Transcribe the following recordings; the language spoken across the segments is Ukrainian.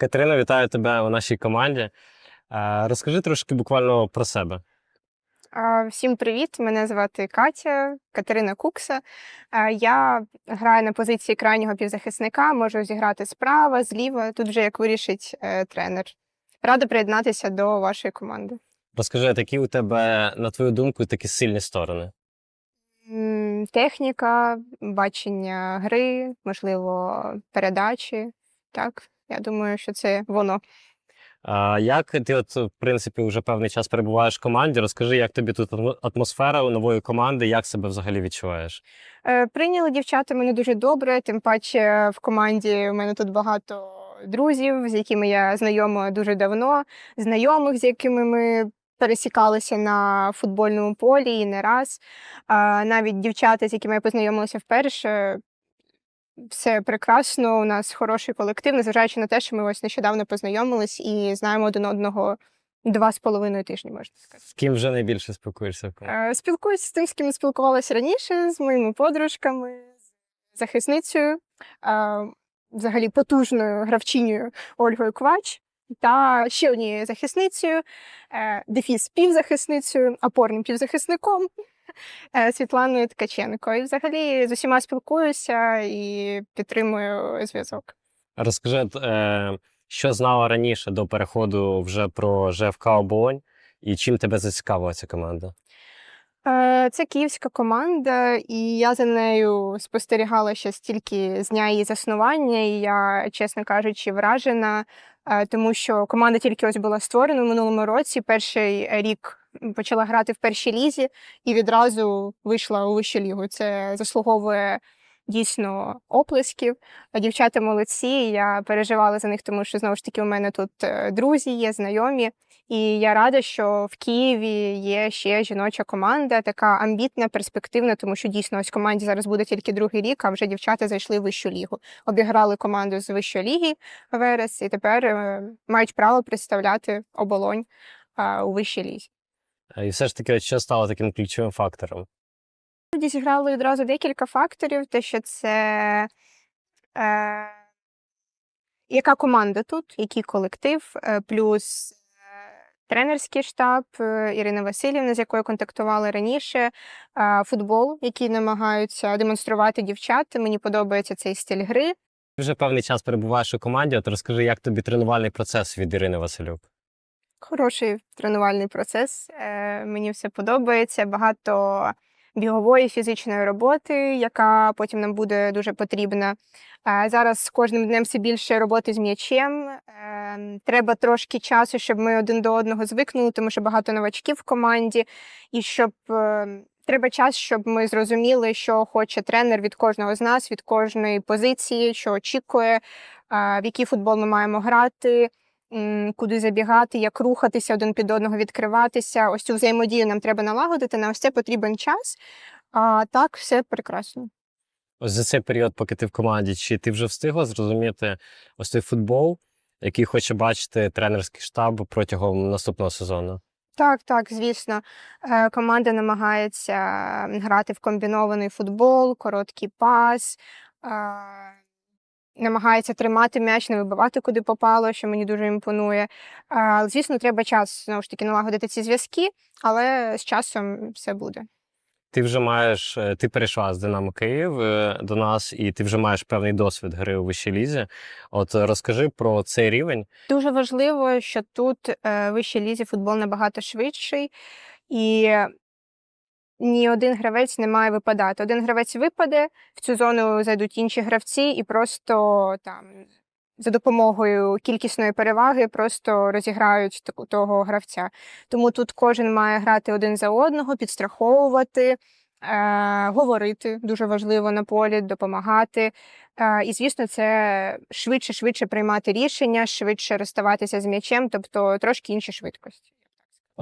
Катерина, вітаю тебе у нашій команді. Розкажи трошки буквально про себе. Всім привіт! Мене звати Катя Катерина Кукса. Я граю на позиції крайнього півзахисника, можу зіграти справа, зліва. Тут вже як вирішить е, тренер. Рада приєднатися до вашої команди. Розкажи, які у тебе, на твою думку, такі сильні сторони? Техніка, бачення гри, можливо, передачі. Так, я думаю, що це воно. А як ти, от, в принципі, вже певний час перебуваєш в команді? Розкажи, як тобі тут атмосфера у нової команди, як себе взагалі відчуваєш? Е, Прийняли дівчата мене дуже добре, тим паче в команді у мене тут багато друзів, з якими я знайома дуже давно, знайомих, з якими ми пересікалися на футбольному полі і не раз. А навіть дівчата, з якими я познайомилася вперше. Все прекрасно, у нас хороший колектив, незважаючи на те, що ми ось нещодавно познайомились і знаємо один одного два з половиною тижні, можна сказати. З ким вже найбільше спілкуєшся? Е, Спілкуюся з тим, з ким спілкувалася раніше, з моїми подружками, з захисницею, е, взагалі потужною гравчинею Ольгою Квач. Та ще однією захисницею, е, дефіс півзахисницею, опорним півзахисником Світланою Ткаченко. І взагалі з усіма спілкуюся і підтримую зв'язок. Розкажи, е, що знала раніше до переходу вже про ЖФК Оболонь, і чим тебе зацікавила ця команда? Е, Це київська команда, і я за нею спостерігала ще стільки з дня її заснування. І я, чесно кажучи, вражена, е, тому що команда тільки ось була створена в минулому році. Перший рік почала грати в першій лізі і відразу вийшла у вищу лігу. Це заслуговує дійсно оплесків. Дівчата молодці. Я переживала за них, тому що знову ж таки у мене тут е, друзі є, знайомі. І я рада, що в Києві є ще жіноча команда, така амбітна, перспективна, тому що дійсно ось команді зараз буде тільки другий рік, а вже дівчата зайшли в вищу лігу. Обіграли команду з вищої ліги Верес, і тепер е, мають право представляти оболонь у вищій лізі. І все ж таки, що стало таким ключовим фактором? Тоді зіграли одразу декілька факторів, те, що це е, яка команда тут, який колектив, е, плюс тренерський штаб Ірина Васильівна, з якою контактували раніше, футбол, який намагаються демонструвати дівчата. Мені подобається цей стиль гри. Ти вже певний час перебуваєш у команді, от розкажи, як тобі тренувальний процес від Ірини Василюк? Хороший тренувальний процес. Е, Мені все подобається. Багато бігової фізичної роботи, яка потім нам буде дуже потрібна. Е, Зараз з кожним днем все більше роботи з м'ячем. Е, Треба трошки часу, щоб ми один до одного звикнули, тому що багато новачків в команді, і щоб е, треба час, щоб ми зрозуміли, що хоче тренер від кожного з нас, від кожної позиції, що очікує, е, в який футбол ми маємо грати куди забігати, як рухатися один під одного, відкриватися. Ось цю взаємодію нам треба налагодити. На ось це потрібен час. А так, все прекрасно. Ось за цей період, поки ти в команді, чи ти вже встигла зрозуміти ось той футбол, який хоче бачити тренерський штаб протягом наступного сезону? Так, так, звісно. Е, Команда намагається грати в комбінований футбол, короткий пас. Намагається тримати м'яч, не вибивати куди попало, що мені дуже імпонує. Але, звісно, треба час знову ж таки налагодити ці зв'язки, але з часом все буде. Ти вже маєш, е, ти перейшла з Динамо Київ е, до нас, і ти вже маєш певний досвід гри у вищій лізі. От е, розкажи про цей рівень. Дуже важливо, що тут в вищій лізі футбол набагато швидший, і ні один гравець не має випадати. Один гравець випаде, в цю зону зайдуть інші гравці, і просто там за допомогою кількісної переваги просто розіграють того гравця. Тому тут кожен має грати один за одного, підстраховувати. Е, говорити дуже важливо на полі, допомагати. Е, і, звісно, це швидше, швидше приймати рішення, швидше розставатися з м'ячем, тобто трошки інші швидкості.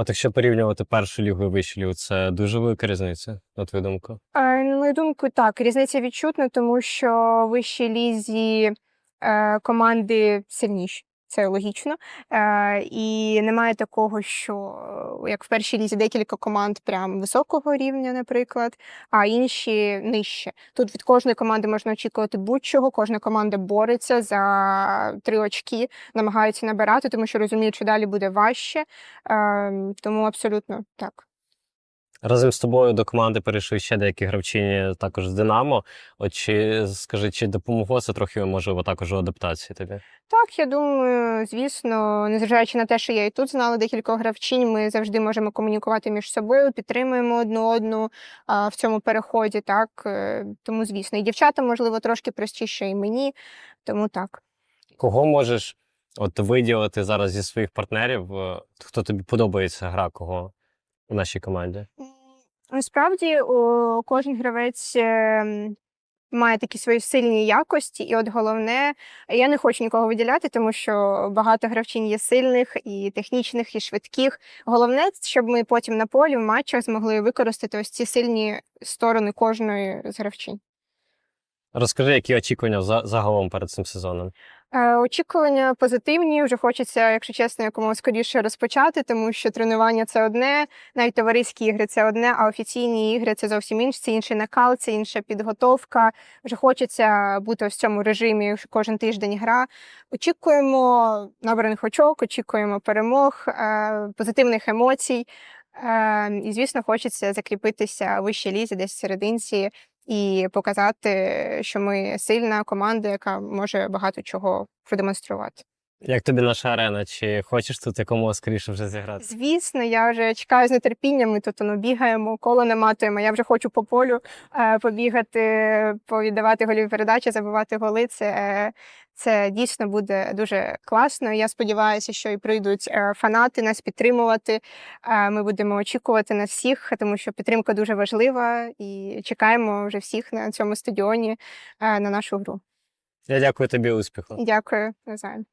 От якщо порівнювати першу лігу і вищу лігу, це дуже велика різниця, на твою думку. Е, На мою думку, так, різниця відчутна, тому що в вищій лізі е, команди сильніші. Це логічно. Е, і немає такого, що як в першій лізі декілька команд прям високого рівня, наприклад, а інші нижче. Тут від кожної команди можна очікувати будь-чого. Кожна команда бореться за три очки, намагається набирати, тому що розуміють, що далі буде важче. Е, тому абсолютно так. Разом з тобою до команди перейшли ще деякі гравчині також з Динамо. От чи скажи, чи допомогло це трохи, можливо, також у адаптації тобі? Так, я думаю, звісно, незважаючи на те, що я і тут знала декількох гравчинь, ми завжди можемо комунікувати між собою, підтримуємо одну одну а, в цьому переході. Так е, тому, звісно, і дівчатам, можливо, трошки простіше, і мені. Тому так. Кого можеш от виділити зараз зі своїх партнерів? е, Хто тобі подобається гра, кого у нашій команді? Насправді, кожен гравець ем, має такі свої сильні якості, і от головне, я не хочу нікого виділяти, тому що багато гравчинь є сильних і технічних, і швидких. Головне, щоб ми потім на полі в матчах змогли використати ось ці сильні сторони кожної з гравчинь. Розкажи, які очікування за- загалом перед цим сезоном? Е, Очікування позитивні. Вже хочеться, якщо чесно, якомога скоріше розпочати, тому що тренування це одне, навіть товариські ігри це одне, а офіційні ігри це зовсім інше. Це інший накал, це інша підготовка. Вже хочеться бути в цьому режимі кожен тиждень гра. Очікуємо набраних очок, очікуємо перемог, е, позитивних емоцій. Е, І, звісно, хочеться закріпитися в вищій лізі, десь в серединці, і показати, що ми сильна команда, яка може багато чого продемонструвати. Як тобі наша арена? Чи хочеш тут якомога скоріше вже зіграти? Звісно, я вже чекаю з нетерпінням. Ми тут ну, бігаємо, коло не матуємо. Я вже хочу по полю е, побігати, повіддавати голів передачі, забивати голи. Це, е, це дійсно буде дуже класно. Я сподіваюся, що і прийдуть е, фанати нас підтримувати. Е, Ми будемо очікувати на всіх, тому що підтримка дуже важлива і чекаємо вже всіх на цьому стадіоні е, на нашу гру. Я дякую тобі, успіху. Дякую, навзаєм.